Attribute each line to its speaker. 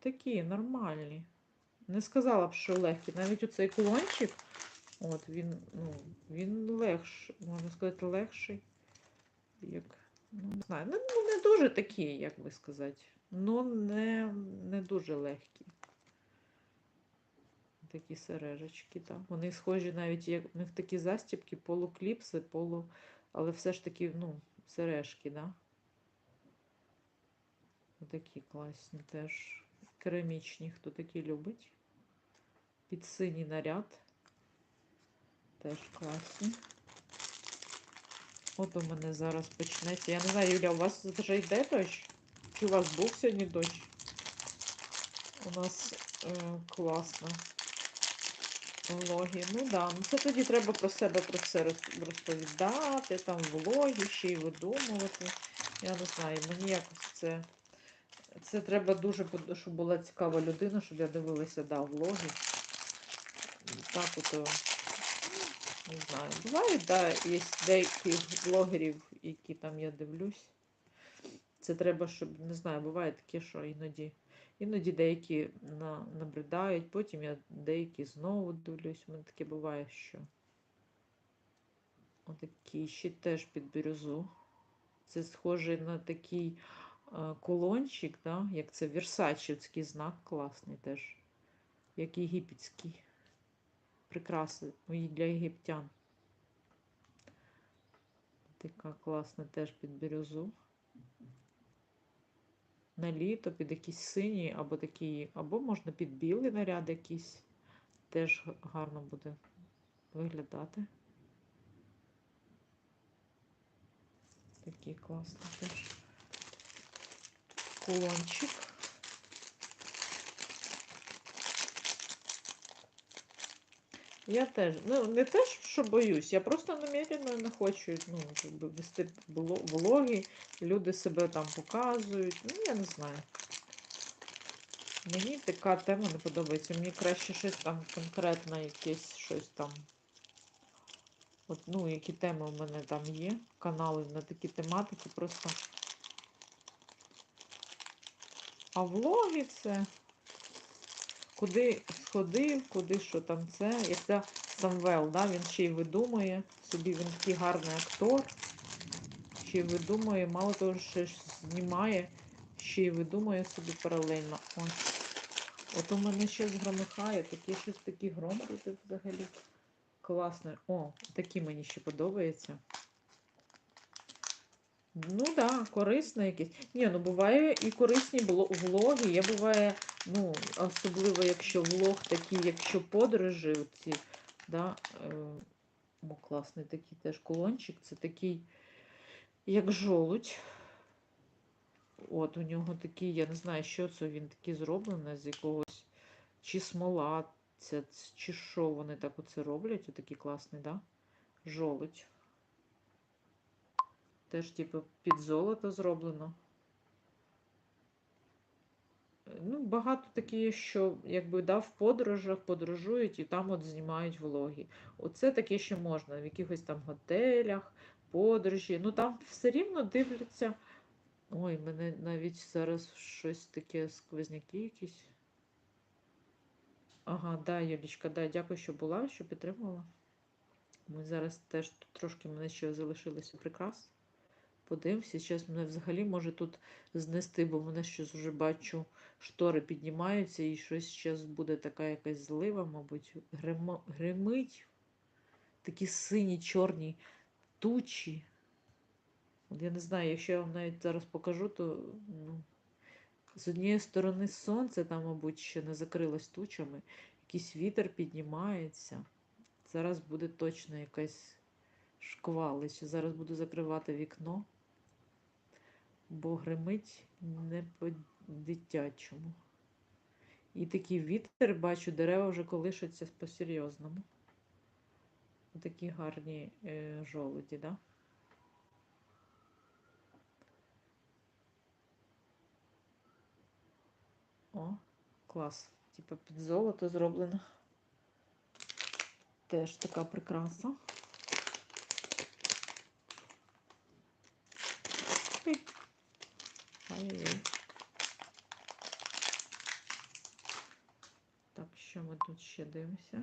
Speaker 1: такі нормальні. Не сказала б, що легкі. Навіть оцей кулончик, от він, ну, він легший, можна сказати, легший. Як, ну, не знаю, ну, ну, не дуже такі, як би сказати. Ну, не, не дуже легкі. Такі сережечки, так. Вони схожі навіть, як у них такі застібки, полукліпси, полу, але все ж таки, ну, сережки, да? Такі класні теж. Керамічні, хто такі любить. Під синій наряд. Теж класні. От у мене зараз почнеться. Я не знаю, Юля, у вас вже йде дощ? Чи у вас був сьогодні дощ? У нас е, класно. Влоги. Ну да, ну це тоді треба про себе про все розповідати, там влоги ще й видумувати. Я не знаю, мені якось це. Це треба дуже, щоб була цікава людина, щоб я дивилася, да, влоги. Так от, не знаю. Бувають, да, є деяких блогерів, які там я дивлюсь. Це треба, щоб, не знаю, буває таке, що іноді, іноді деякі на, набридають, потім я деякі знову дивлюсь. У мене таке буває, що отакий ще теж під бірюзу. Це схоже на такий колончик, да? як це Версачівський знак класний теж, як єгипетський. Прикраси мої для єгиптян. Така класна теж під бірюзу. На літо під якийсь синій, або такий, або можна під білий наряд якийсь. Теж гарно буде виглядати. Такий класний теж кулончик. Я теж, ну не те, що боюсь, я просто намірено не хочу ну, вести влоги, люди себе там показують. Ну, я не знаю. Мені така тема не подобається. Мені краще щось там конкретне, якесь щось там. От, ну, які теми у мене там є, канали на такі тематики просто. А влоги це куди сходив, куди що там це. Як це Самвел, да? він ще й видумує собі, він такий гарний актор. Ще й видумує, мало того, що знімає, ще й видумує собі паралельно. Ось. От у мене щось громихає, таке щось такий гром взагалі. Класно. О, такі мені ще подобаються. Ну так, да, корисно якесь. Ні, ну буває і корисні влоги. Я буває, ну, особливо, якщо влог такий, якщо подорожі, оці, да, е, о, класний такий теж кулончик. Це такий, як жолудь. От, у нього такий, я не знаю, що це він такий зроблений з якогось чи смола, це, чи що вони так оце роблять. Отакий класний, да? Жолудь. Теж, типу, під золото зроблено. Е, Ну, багато такі, що якби да, в подорожах подорожують і там от знімають влоги. Оце таке ще можна в якихось там готелях, подорожі. Ну там все рівно дивляться. Ой, мене навіть зараз щось таке сквозняки якісь. Ага, да, Юлічка, да, дякую, що була, що підтримала. Ми зараз теж трошки мене ще залишилося прикрас. Подивимося, зараз мене взагалі може тут знести, бо мене щось вже бачу, штори піднімаються і щось зараз буде така якась злива, мабуть, гримо, гримить. Такі сині, чорні тучі. От я не знаю, якщо я вам навіть зараз покажу, то ну, з однієї сторони сонце там, мабуть, ще не закрилось тучами, якийсь вітер піднімається. Зараз буде точно якась шквалич. Зараз буду закривати вікно, бо гримить не по-дитячому. І такий вітер, бачу, дерева вже колишаться по-серйозному. Такі гарні е, жолуді, да? О, клас. Типа під золото зроблено. Теж така прикраса. Ой-ой. Так, що ми тут ще дивимося?